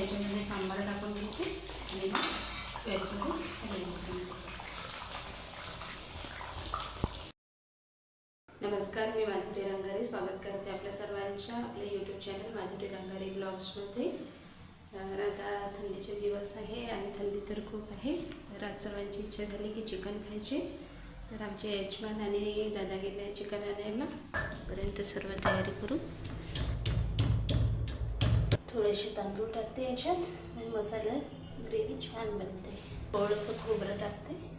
याच्यामध्ये सांबार टाकून घेते आणि मग गॅसमध्ये नमस्कार मी माधुरी रंगारे. स्वागत करते आपल्या सर्वांच्या आपल्या यूट्यूब चॅनल माधुरी रंगारे ब्लॉग्समध्ये तर आता थंडीचे दिवस आहे आणि थंडी तर खूप आहे. तर आज सर्वांची इच्छा झाली की चिकन खायचे. तर आमचे यजमान आणि दादा गेले चिकन आणायला. परंतु सर्व तयारी करू. थोडेसे तांदूळ टाकते याच्यात आणि मसाला ग्रेव्ही छान बनते. थोडंसं खोबरं टाकते.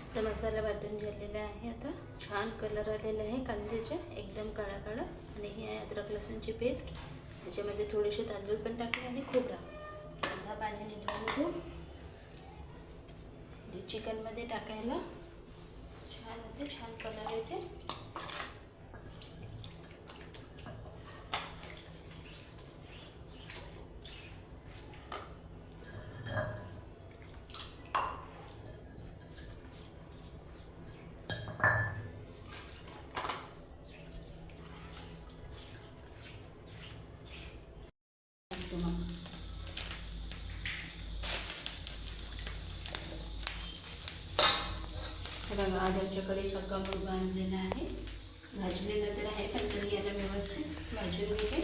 मस्त मसाला वाटून झालेला आहे आता. छान कलर आलेला आहे कांद्याचे. एकदम काळा काळा. आणि ही आहे अद्रक लसूणची पेस्ट त्याच्यामध्ये थोडेसे तांदूळ पण टाकले आणि खोबरा कांदा पाण्याने धुवून घेऊ. चिकनमध्ये टाकायला. छान होते छान कलर येते टाकते मग हे बघा आज आमच्याकडे सगळा मूळ आणलेला आहे. भाजलेला तर आहे पण तरी याला व्यवस्थित भाजून घेते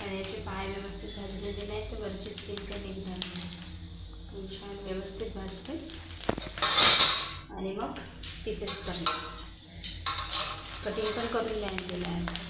आणि याचे पाय व्यवस्थित भाजलेले नाही तर वरची स्किन काही निघणार नाही छान व्यवस्थित भाजते आणि मग पीसेस करते कटिंग पण करून आणलेलं आहे.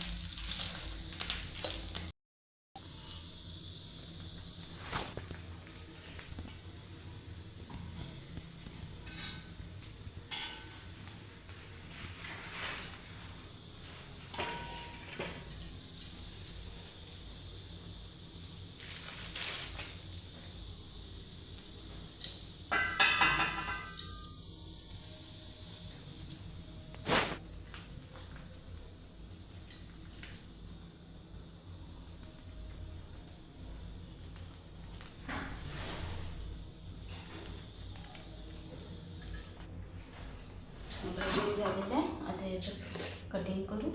असं आहे आता याचं कटिंग करू.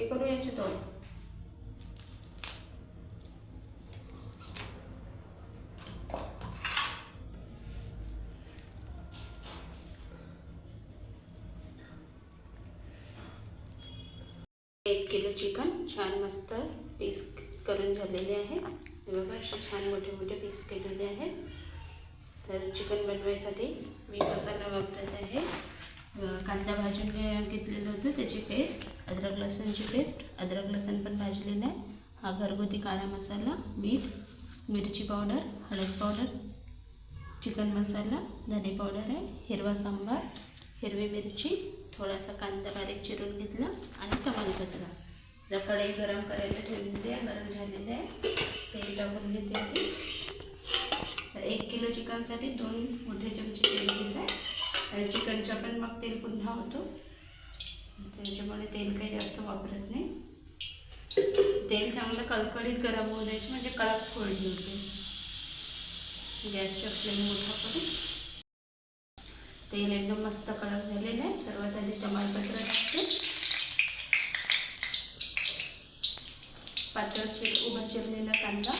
हे करू याचे दोन एक किलो चिकन छान मस्त पीस करून झालेले आहे. बाबा बघा असे छान मोठे मोठे पीस केलेले आहेत तर चिकन बनवायसाठी मी मसाला वापरत आहे. कांदा भाजून घे घेतलेलं होतं त्याची पेस्ट अद्रक लसणची पेस्ट अद्रक लसण पण भाजलेलं आहे. हा घरगुती काळा मसाला मीठ मिरची पावडर हळद पावडर चिकन मसाला धने पावडर आहे हिरवा सांबार हिरवी मिरची थोडासा कांदा बारीक चिरून घेतला आणि तमालपत्र जर कढई गरम करायला ठेवलेली आहे गरम झालेली आहे. तेल टाकून घेते आधी. तर एक किलो चिकनसाठी दोन मोठे चमचे तेल घेत. आहे चिकनचा पण मग तेल पुन्हा होतो. त्याच्यामुळे तेल काही जास्त वापरत नाही. तेल चांगलं कळकळीत गरम होऊ द्यायचं म्हणजे कडक फोडणी होते. गॅसचा फ्लेम मोठा करून. तेल एकदम मस्त कडक झालेलं आहे. सर्वात आधी तमालपत्र टाकते पातळ चिर उभा चिरलेला कांदा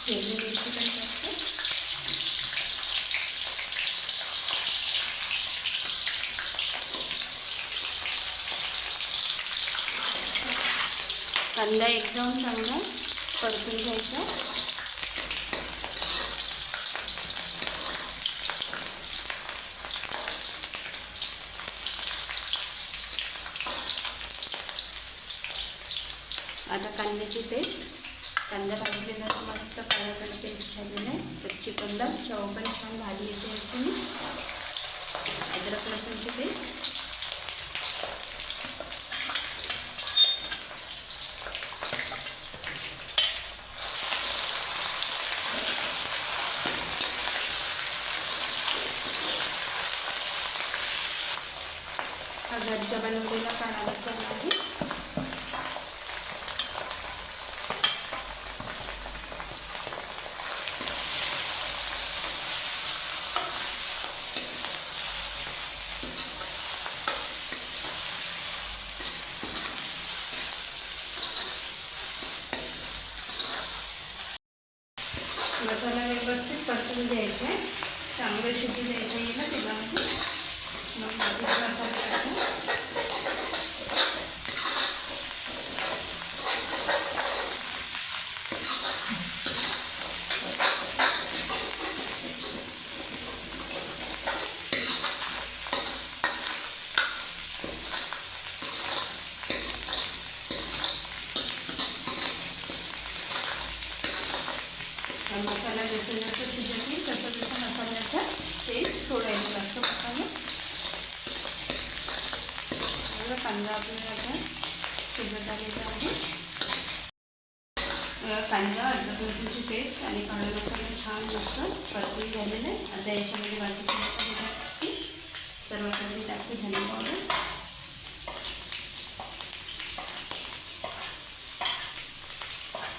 हिरवी मिरची पण टाकते कांदा चांगलं परतून घ्यायचं. आता कांद्याची पेस्ट कांदा भाजलेला तर मस्त काळा पेस्ट झालेला आहे. तर चिकनला चव पण छान भाजी येते तुम्ही अद्रक लसूणची पेस्ट हा घरचा बनवलेला काळा मसाला आहे मसाला व्यवस्थित परतून द्यायचा आहे चांगलं शिजू द्यायचं आहे ना तेलामध्ये मग बाकीचा मसाला टाकू हा मसाला जसं जसं शिजत नाही तसं तसं मसाल्याचा तेल सोडायला लागतो मसाला बघा कांदा आपल्याला आता शिजत आलेला आहे कांदा अर्धा लसूणची पेस्ट आणि कांदा मसाला छान मस्त परतून झालेला आहे. आता याच्यामध्ये बाकीचे मसाले टाकते. सर्व आधी टाकते धने पावडर.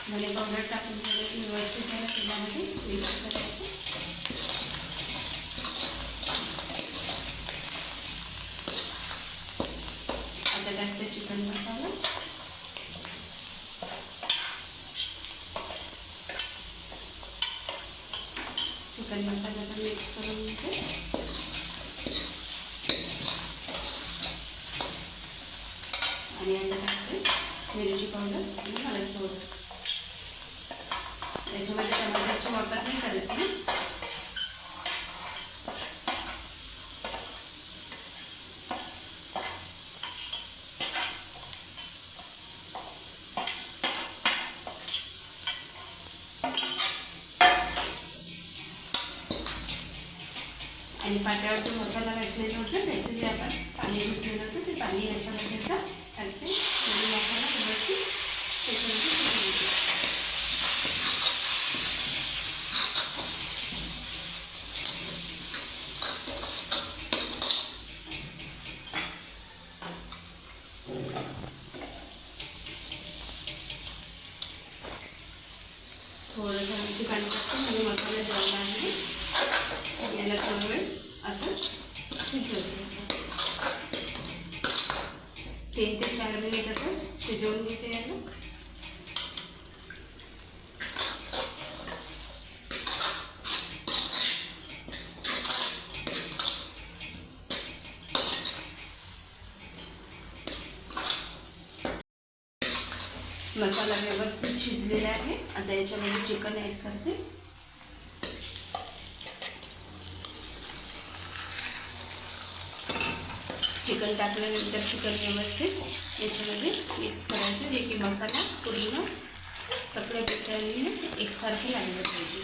धने पावडर टाकून थोडं व्यवस्थित त्याला तेलामध्ये मिक्स करायचं आता टाकते चिकन मसाला चिकन मसाला पण मिक्स करून घेते आणि आता टाकते मिरची पावडर आणि हळद पावडर त्याच्यामध्ये वापर नाही करत मी आणि पाट्यावर जो मसाला घातलेला होता त्याचे जे आपण पाणी घेतलेलं होतं ते पाणी याच्यामध्ये आता टाकते आणि मसाला व्यवस्थित त्याच्यामध्ये शिजवून घेते. थोडं झालं की पाणी टाकतो म्हणजे मसाला जळला आहे याला थोडा वेळ असं शिजवते तीन ते चार मिनिट असं शिजवून घेते याला. मसाला व्यवस्थित शिजलेला आहे. आता याच्यामध्ये चिकन ॲड करते. चिकन टाकल्यानंतर चिकन व्यवस्थित याच्यामध्ये मिक्स करायचं. जे की मसाला पूर्ण सगळ्या पिठाने एकसारखे लागलं पाहिजे.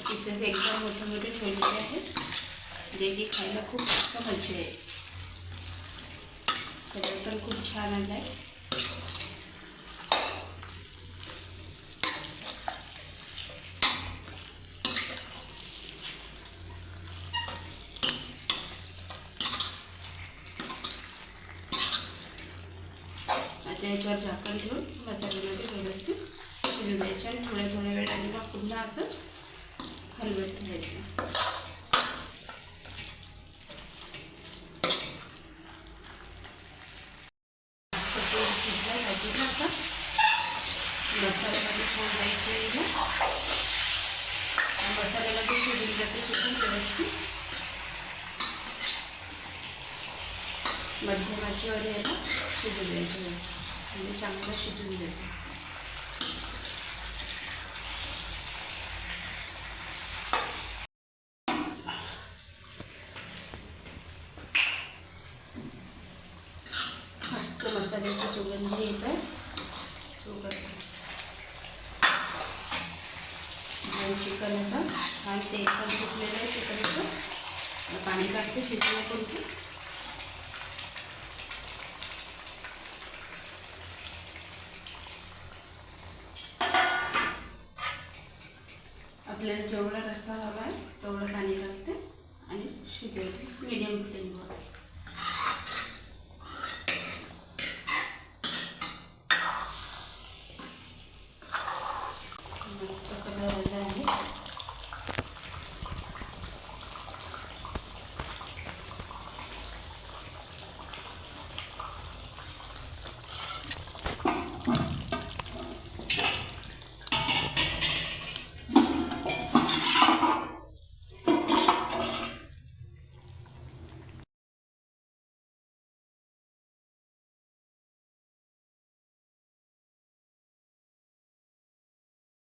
पीसेस एकदम मोठे मोठे ठेवलेले आहेत. जे की खायला खूप मस्त मजा आहे कलर पण खूप छान आला आहे आता याच्यावर झाकण ठेवून मसाल्यामध्ये व्यवस्थित शिजू द्यायचे आणि थोड्या थोड्या वेळाने मग पुन्हा असं हलवत राहायचं शिजला भाजी आता मसाल्यामध्ये छान जायचे मसाल्याला ते शिजून जाते चिकन व्यवस्थित. मध्यमाचीवर याला शिजू द्यायची. आणि चांगलं शिजून देते मस्त मसाल्याची सुगंध येत आहे सुगंध चिकन होतं आणि ते पण सुटलेलं आहे चिकनचं पाणी टाकते शिजण्यापुरतं आपल्याला जेवढा रस्सा हवा आहे तेवढं पाणी टाकते आणि शिजवते. मीडियम फ्लेमवर.